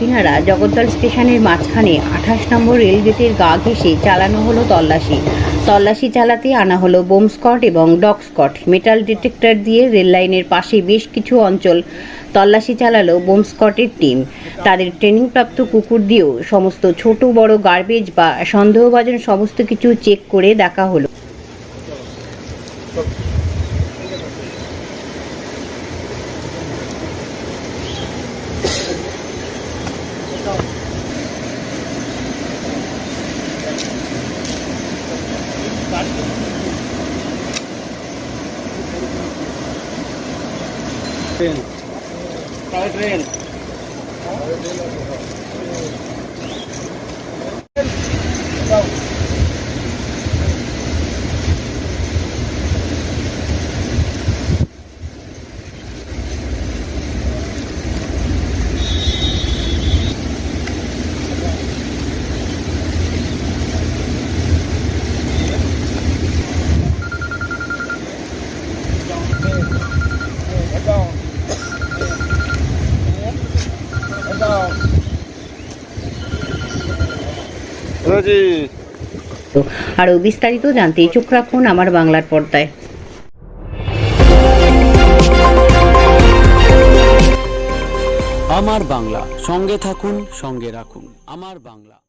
কাকিনাড়া জগদ্দল স্টেশনের মাঝখানে আঠাশ নম্বর রেলগেটের গা ঘেঁষে চালানো হলো তল্লাশি। তল্লাশি চালাতে আনা হলো বোম স্কট এবং ডগ স্কট। মেটাল ডিটেক্টর দিয়ে রেল লাইনের পাশে বেশ কিছু অঞ্চল তল্লাশি চালালো বোম স্কটের টিম। তাদের ট্রেনিংপ্রাপ্ত কুকুর দিয়েও সমস্ত ছোট, বড় গার্বেজ বা সন্দেহভাজন সমস্ত কিছু চেক করে দেখা হলো। tấn train train. রোজি। আরও বিস্তারিত জানতে চোখ রাখুন আমার বাংলার পর্দায়। আমার বাংলা সঙ্গে থাকুন সঙ্গে রাখুন। আমার বাংলা।